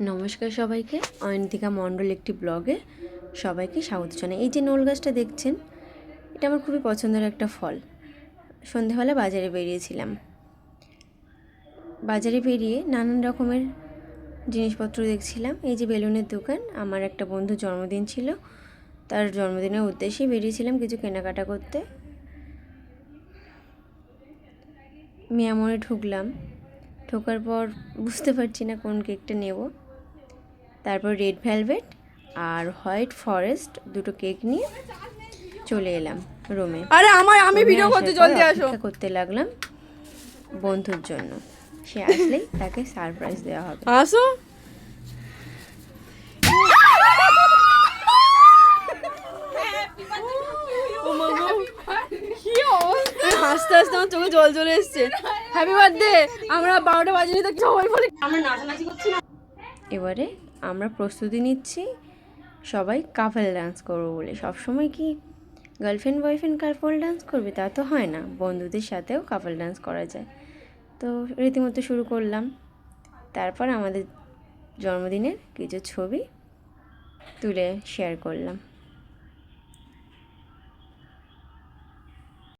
নমস্কার সবাইকে। অয়ন্তিকা মণ্ডল একটি ব্লগে সবাইকে স্বাগত জানাই। এই যে নোল গাছটা দেখছেন, এটা আমার খুবই পছন্দের একটা ফল। সন্ধেবেলা বাজারে বেরিয়েছিলাম। বাজারে বেরিয়ে নানান রকমের জিনিসপত্র দেখছিলাম। এই যে বেলুনের দোকান, আমার একটা বন্ধুর জন্মদিন ছিল। তার জন্মদিনের উদ্দেশ্যেই বেরিয়েছিলাম কিছু কেনাকাটা করতে। মিয়ামরে ঢুকলাম। ঢোকার পর বুঝতে পারছি না কোন কেকটা নেব। তারপর রেড ভেলভেট আর হোয়াইট ফরেস্ট দুটো কেক নিয়ে চলে এলাম রুমে। আরে আমার আমি ভিডিও করতে জলদি আসো। করতে লাগলাম বন্ধুর জন্য। সে আসলেই তাকে সারপ্রাইজ দেওয়া হবে। আসো। হাসতে হাসতে আমার চোখে জল চলে এসছে। হ্যাপি বার্থডে আমরা বারোটা বাজে তো সবাই বলে আমরা নাচানাচি করছি না। এবারে আমরা প্রস্তুতি নিচ্ছি সবাই কাফেল ডান্স করব বলে। সবসময় কি গার্লফ্রেন্ড বয়ফ্রেন্ড কাপল ডান্স করবে? তা তো হয় না। বন্ধুদের সাথেও কাপল ডান্স করা যায়। তো রীতিমতো শুরু করলাম। তারপর আমাদের জন্মদিনের কিছু ছবি তুলে শেয়ার করলাম।